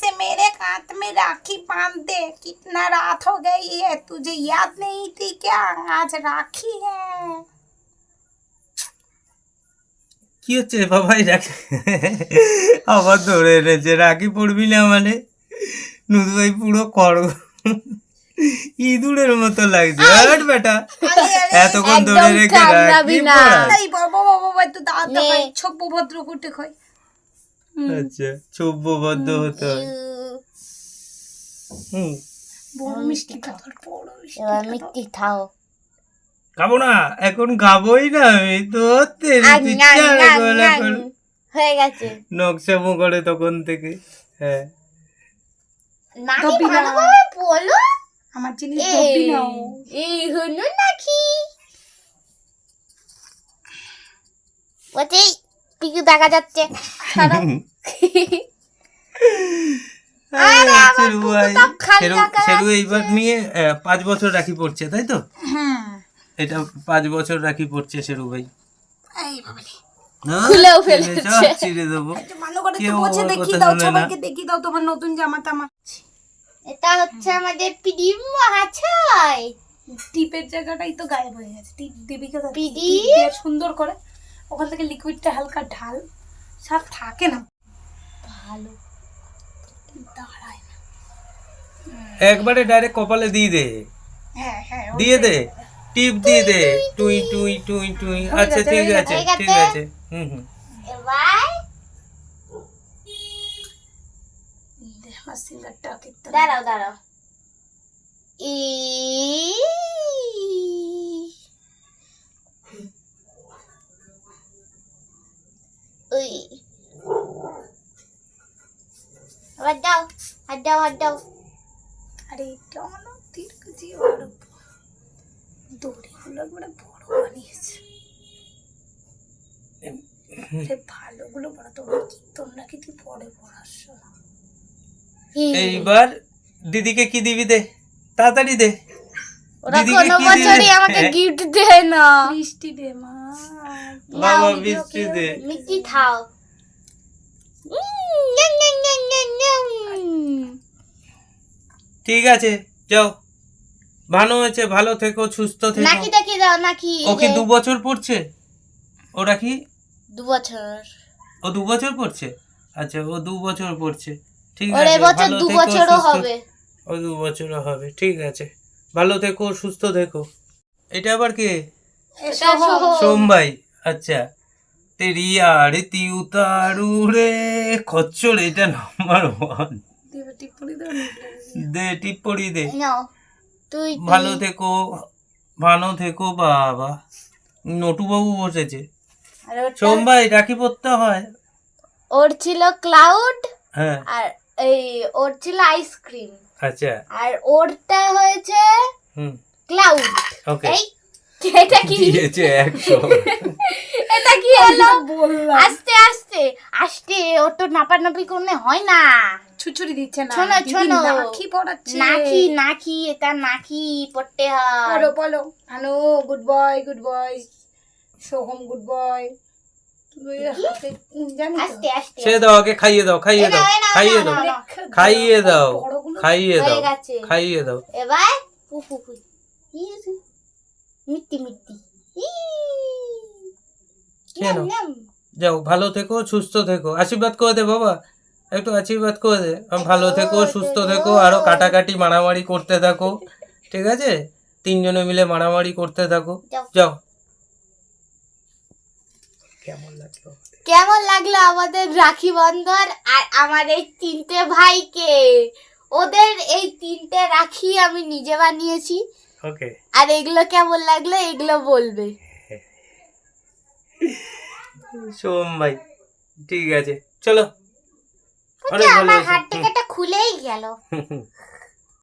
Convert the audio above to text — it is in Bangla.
से मेरे हाथ में राखी बांध दे कितना रात हो गई है तुझे याद नहीं थी क्या आज राखी है কি হচ্ছে বাবাই রাখি আবার ধরে এনেছে রাখি পড়বি না মানে নুদু ভাই পুরো কর ইঁদুরের মতো লাগছে হট বেটা अरे अरे এতক্ষণ ধরে একদম রেখে কামড়াবি রাখি না। পড়ায়। এই বাবা বাবা বাবা তো দাঁত নে। হয় ছোপ ভদ্র কুটে কই আচ্ছা সভ্যবদ্ধ হতে হয়। হুম। বড় মিষ্টি খাবার বড় মিষ্টি এবার মিষ্টি খাও। খাব না এখন খাবোই না আমি তো হয়ে গেছে। নকশামো করে তখন থেকে হ্যাঁ। বলো। আমার জিনিস এই হলো নাকি। পিকু দেখা যাচ্ছে। এইবার নিয়ে পাঁচ বছর রাখি পড়ছে তাই তো? হ্যাঁ এটা পাঁচ বছর রাখি পড়ছে শেরু ভাই। হ্যাঁ, খুলেও ফেলেছে। ছিঁড়ে দেবো। দাও সবাইকে দাও তোমার নতুন জামা টামা। এটা হচ্ছে আমাদের টিপের জায়গাটাই তো গায়েব হয়ে গেছে। টিপ সুন্দর করে। ওখান থেকে লিকুইডটা হালকা ঢাল সব থাকে না। ভালো দাঁড়ায় না। একবারে ডাইরেক্ট কপালে দিয়ে দে। হ্যাঁ হ্যাঁ দিয়ে দে। টিপ দিয়ে দে। টুই টুই টুই টুই। আচ্ছা ঠিক আছে ঠিক আছে। হুম হুম। দাঁড়াও দাঁড়াও। ই ওই আবার দাও হাত দাও দাও আরে বড় দড়িগুলো একবারে বড় বানিয়েছে। সে ভালোগুলো বড় তোমরা কি তোমরা কি তুই পরে পড়াশো এইবার দিদিকে কি দিবি দে? তাড়াতাড়ি দে। ওরা কোনো বছরই আমাকে হ্যাঁ। গিফট দেয় না। মিষ্টি দে মা। বাবা বৃষ্টি দে। মিষ্টি খাও। ঠিক আছে যাও। ভালো হয়েছে ভালো থেকো সুস্থ থেকো। নাকি দেখি দাও নাকি ও কি দু বছর পড়ছে? ওরা কি? দু বছর ও দু বছর পড়ছে? আচ্ছা ও দু বছর পড়ছে। ঠিক ওর আছে এবছর ভালো দু থেকো, বছরও সুস্থ- হবে। ও দু বছরও হবে ঠিক আছে। ভালো থেকো সুস্থ থেকো। এটা আবার কে? সোমবাই। আচ্ছা। তেরি আরতি উতারু রে খচ্চর এটা নাম্বার ওয়ান? দে টিপ্পড়ি দে। ভালো থেকো ভালো থেকো বাবা। নটুবাবু বসেছে। আর সোমবাই রাখি পড়তে হয়। ওর ছিল ক্লাউড হ্যাঁ। আর এই ওর ছিল আইসক্রিম আচ্ছা। আর ওরটা হয়েছে হুম। ক্লাউড ওকে এই এটা কি? দিয়েছে একশো। এটা কি হলো? আস্তে আস্তে। আস্তে ও তো নাপানাপি করলে হয় না। ছুচুরি দিচ্ছে না। শোনো, শোনো। নাকি পড়াচ্ছে। নাকি নাকি এটা নাকি পড়তে হয়। বলো। বলো hello good boy good boy Soham good boy জানি তো আস্তে আস্তে সে দাও আগে খাইয়ে দাও খাইয়ে দাও খাইয়ে দাও। খাইয়ে দাও খাইয়ে দাও খাইয়ে দাও। এবার পু পু পু। ইস, মিট্টি মিট্টি। কেন? যাও ভালো থেকো সুস্থ থেকো। আশীর্বাদ করে দে বাবা একটু আশীর্বাদ করে দে। আম ভালো থেকো সুস্থ থেকো আরও কাটাকাটি মারামারি করতে থাকো। ঠিক আছে? তিনজনে মিলে মারামারি করতে থাকো। যাও। কেমন লাগল কেমন লাগল আমাদের রাখি বন্ধন আর আমার এই তিনটে ভাইকে? ওদের এই তিনটে রাখি আমি নিজে বানিয়েছি। ওকে। আর এগুলো কেমন লাগল এগুলো বলবে। সোম ভাই ঠিক আছে চলো। অনেক ভালো আমার হাত থেকে খুলেই গেল।